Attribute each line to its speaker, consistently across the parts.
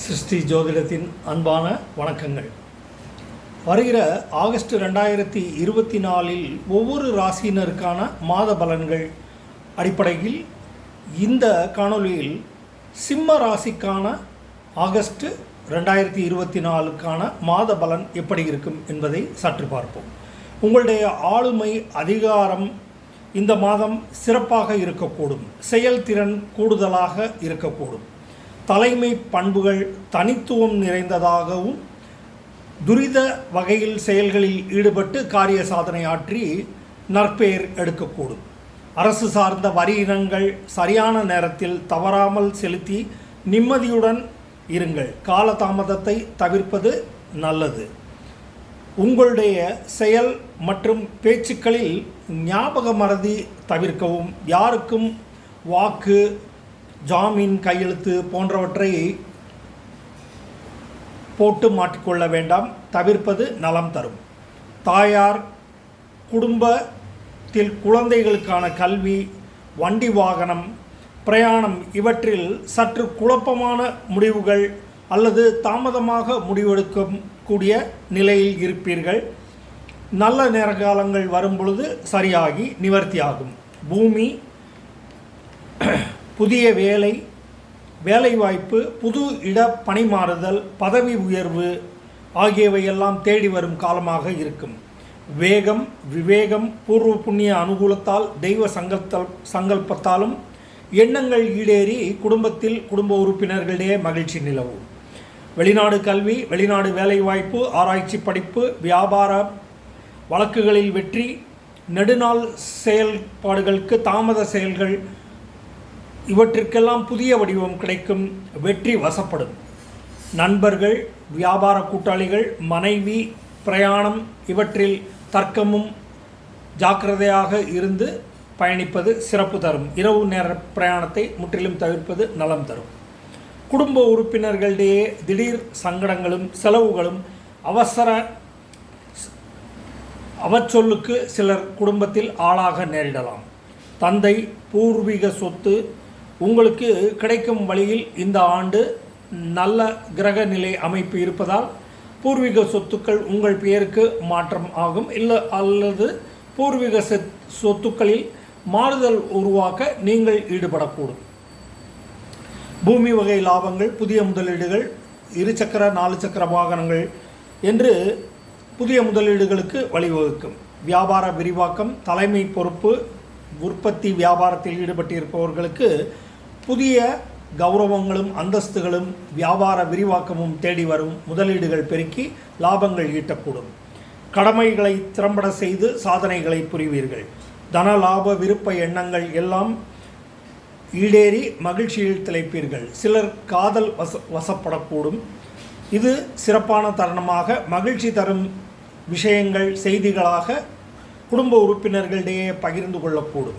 Speaker 1: சிருஷ்டி ஜோதிடத்தின் அன்பான வணக்கங்கள். வருகிற ஆகஸ்ட் ரெண்டாயிரத்தி இருபத்தி நாலில் ஒவ்வொரு ராசியினருக்கான மாத பலன்கள் அடிப்படையில் இந்த காணொளியில் சிம்ம ராசிக்கான ஆகஸ்ட் ரெண்டாயிரத்தி இருபத்தி நாலுக்கான மாத பலன் எப்படி இருக்கும் என்பதை சற்று பார்ப்போம். உங்களுடைய ஆளுமை அதிகாரம் இந்த மாதம் சிறப்பாக இருக்கக்கூடும். செயல்திறன் கூடுதலாக இருக்கக்கூடும். தலைமை பண்புகள் தனித்துவம் நிறைந்ததாகவும் துரித வகையில் செயல்களில் ஈடுபட்டு காரிய சாதனை ஆற்றி நற்பெயர் எடுக்கக்கூடும். அரசு சார்ந்த வரி இனங்கள் சரியான நேரத்தில் தவறாமல் செலுத்தி நிம்மதியுடன் இருங்கள். காலதாமதத்தை தவிர்ப்பது நல்லது. உங்களுடைய செயல் மற்றும் பேச்சுக்களில் ஞாபக மறதி தவிர்க்கவும் யாருக்கும் வாக்கு ஜாமீன் கையெழுத்து போன்றவற்றை போட்டு மாட்டிக்கொள்ள வேண்டாம். தவிர்ப்பது நலம் தரும். தாயார் குடும்பத்தில் குழந்தைகளுக்கான கல்வி வண்டி வாகனம் பிரயாணம் இவற்றில் சற்று குழப்பமான முடிவுகள் அல்லது தாமதமாக முடிவெடுக்கும் கூடிய நிலையில் இருப்பீர்கள். நல்ல நேரகாலங்கள் வரும் பொழுது சரியாகி நிவர்த்தியாகும். பூமி புதிய வேலை வேலைவாய்ப்பு புது இட பணிமாறுதல் பதவி உயர்வு ஆகியவையெல்லாம் தேடி வரும் காலமாக இருக்கும். வேகம் விவேகம் பூர்வ புண்ணிய அனுகூலத்தால் தெய்வ சங்கல்ப சங்கல்பத்தாலும் எண்ணங்கள் ஈடேறி குடும்பத்தில் குடும்ப உறுப்பினர்களிடையே மகிழ்ச்சி நிலவும். வெளிநாடு கல்வி வெளிநாடு வேலைவாய்ப்பு ஆராய்ச்சி படிப்பு வியாபார வழக்குகளில் வெற்றி நெடுநாள் செயல்பாடுகளுக்கு தாமத செயல்கள் இவற்றிற்கெல்லாம் புதிய வடிவம் கிடைக்கும் வெற்றி வசப்படும். நண்பர்கள் வியாபார கூட்டாளிகள் மனைவி பிரயாணம் இவற்றில் தர்க்கமும் ஜாக்கிரதையாக இருந்து பயணிப்பது சிறப்பு தரும். இரவு நேர பிரயாணத்தை முற்றிலும் தவிர்ப்பது நலம் தரும். குடும்ப உறுப்பினர்களிடையே திடீர் சங்கடங்களும் செலவுகளும் அவசர அவச்சொல்லுக்கு சிலர் குடும்பத்தில் ஆளாக நேரிடலாம். தந்தை பூர்வீக சொத்து உங்களுக்கு கிடைக்கும் வழியில் இந்த ஆண்டு நல்ல கிரக நிலை அமைப்பு இருப்பதால் பூர்வீக சொத்துக்கள் உங்கள் பெயருக்கு மாற்றம் ஆகும். இல்லை அல்லது பூர்வீக சொத் சொத்துக்களில் மாறுதல் உருவாக்க நீங்கள் ஈடுபடக்கூடும். பூமி வகை லாபங்கள் புதிய முதலீடுகள் இருசக்கர நாலு சக்கர வாகனங்கள் என்று புதிய முதலீடுகளுக்கு வழிவகுக்கும். வியாபார விரிவாக்கம் தலைமை பொறுப்பு உற்பத்தி வியாபாரத்தில் ஈடுபட்டிருப்பவர்களுக்கு புதிய கௌரவங்களும் அந்தஸ்துகளும் வியாபார விரிவாக்கமும் தேடி வரும் முதலீடுகள் பெருக்கி லாபங்கள் ஈட்டக்கூடும். கடமைகளை திறம்பட செய்து சாதனைகளை புரிவீர்கள். தன லாப விருப்ப எண்ணங்கள் எல்லாம் ஈடேறி மகிழ்ச்சியில் திளைப்பீர்கள். சிலர் காதல் வச வசப்படக்கூடும். இது சிறப்பான தருணமாக மகிழ்ச்சி தரும் விஷயங்கள் செய்திகளாக குடும்ப உறுப்பினர்களிடையே பகிர்ந்து கொள்ளக்கூடும்.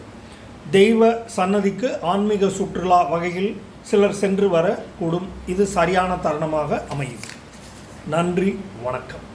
Speaker 1: தெய்வ சன்னதிக்கு ஆன்மீக சுற்றுலா வகையில் சிலர் சென்று வரக்கூடும். இது சரியான தருணமாக அமையும். நன்றி வணக்கம்.